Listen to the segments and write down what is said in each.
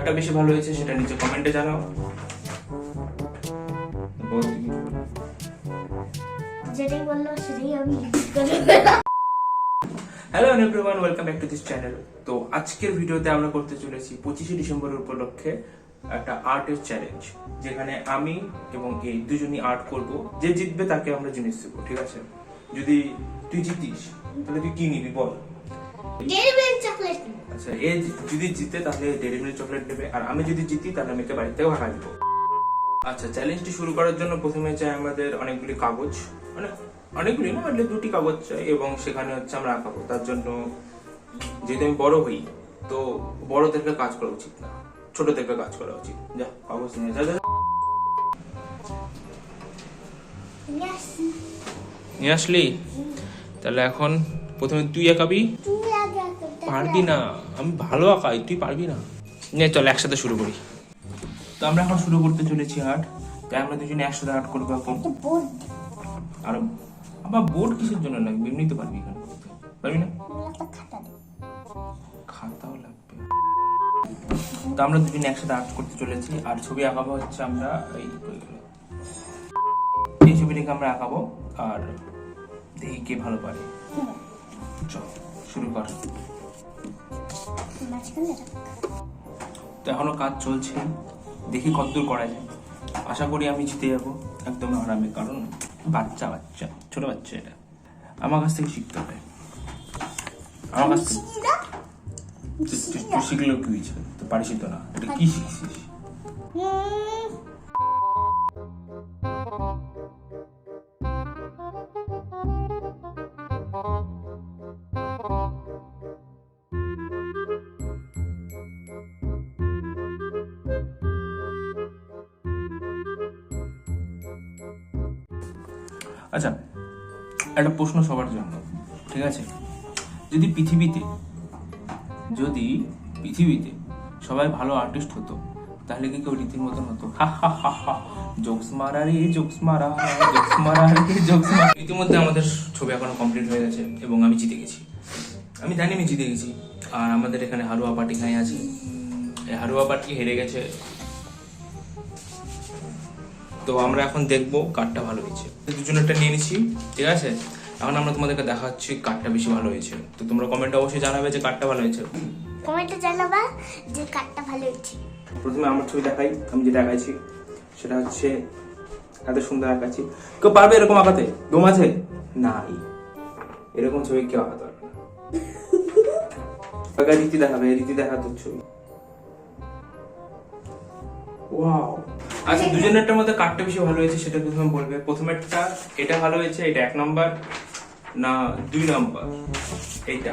যারটা বেশি ভালো হয়েছে সেটা নিচে কমেন্টে জানাও। যেটাই বলল সেটাই আমি hello everyone welcome back to this channel তো আজকের ভিডিওতে আমরা করতে চলেছি পঁচিশে ডিসেম্বর উপলক্ষে একটা আর্টের চ্যালেঞ্জ যেখানে আমি এবং এই দুজনই আর্ট করব। যে জিতবে তাকে আমরা জিনিস দেবো ঠিক আছে? যদি তুই জিতিস তাহলে তুই কি নিবি বল? ডেরি মিল্ক চকলেট আচ্ছা এ যদি জিতে তাহলে ডেরি মিল্ক চকলেট দেবে আর আমি যদি জিতি তাহলে আমি একে বাড়ি থেকে ভাড়া দিব। আচ্ছা চ্যালেঞ্জটি শুরু করার জন্য প্রথমে চাই আমাদের অনেকগুলি কাগজ মানে অনেকগুলি না মানে দুটি কাগজ চাই এবং সেখানে হচ্ছে আমরা আঁকাবো। তার জন্য যেহেতু আমি বড় হই তো বড় থেকে কাজ করা উচিত না ছোট থেকে কাজ করা উচিত। যা কাগজ নিয়ে যা যা যা। নিয়ে আসলি? তাহলে এখন প্রথমে তুই আঁকাবি পারবি না। আমি ভালো আঁকাই তুই পারবি না। নে চল একসাথে শুরু করি। তো আমরা এখন শুরু করতে চলেছি আর্ট। তাই আমরা দুজনে একসাথে আর্ট করব এখন। আর আবার বোর্ড কিসের জন্য লাগবে? এমনি তো পারবি এখানে পারবি না? একটা খাতা দে। খাতাও লাগবে। তো আমরা দুজনে একসাথে আর্ট করতে চলেছি। আর ছবি আঁকাবো হচ্ছে আমরা এই? এই ছবিটাকে আমরা আঁকাবো। আর দেখি কে ভালো পারে। চল শুরু কর। তো এখনও কাজ চলছে। দেখি কতদূর করা যায়। আশা করি আমি জিতে যাব। একদম আরামে, কারণ বাচ্চা বাচ্চা, ছোট বাচ্চা এটা। আমার কাছ থেকে শিখতে হবে। আমার কাছ থেকে। শিখলেও কি হয়েছে? পারিস তো না। এটা কি শিখছিস? আচ্ছা একটা প্রশ্ন সবার জন্য, ঠিক আছে? যদি পৃথিবীতে যদি পৃথিবীতে সবাই ভালো আর্টিস্ট হতো, তাহলে কি কেউ রীতির মতন হতো? জোকস মারা রে জোকস মারা জোকস মারা রে জোকস মারা। ইতিমধ্যে আমাদের ছবি এখনও কমপ্লিট হয়ে গেছে এবং আমি জিতে গেছি। আমি জানি আমি জিতে গেছি। আর আমাদের এখানে হারুয়া পার্টি খাই আছে। হারুয়া পার্টি হেরে গেছে তো আমরা এখন দেখব কাঠটা ভালো হয়েছে। দুজনেরটা নিয়ে নিচ্ছি ঠিক আছে? এখন আমরা তোমাদেরকে দেখাচ্ছি কাঠটা বেশি ভালো হয়েছে। তো তোমরা কমেন্টে অবশ্যই জানাবে যে কাঠটা ভালো হয়েছে। কমেন্টে জানাবা যে কাঠটা ভালো হচ্ছে প্রথমে আমার ছবি দেখাই আমি যেটা আঁকাইছি সেটা হচ্ছে এত সুন্দর আঁকাচ্ছি কেউ পারবে এরকম আঁকাতে? দম আছে? নাই। এরকম ছবি কেউ আঁকাতে পারবে না। রীতি দেখাবে রীতি দেখা তোর ছবি। ওয়াও আচ্ছা দুজনেরটার মধ্যে কারটা বেশি ভালো হয়েছে সেটা প্রথমে বলবে। প্রথমেরটা এটা ভালো হয়েছে এটা এক নাম্বার না দুই নাম্বার এইটা।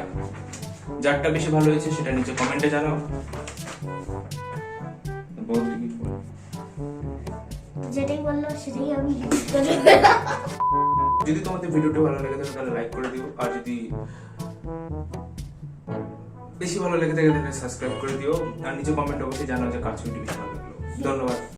যারটা বেশি ভালো হয়েছে সেটা নিচে কমেন্টে জানাও। যেটাই বলল সেটাই আমি যদি তোমাদের ভিডিওটি ভালো লেগে থাকে তাহলে লাইক করে দিও আর যদি বেশি ভালো লেগে থাকে তাহলে সাবস্ক্রাইব করে দিও। আর নিচে কমেন্ট অবশ্যই জানাও যে কার ছবিটি বেশি ভালো লাগল। ধন্যবাদ।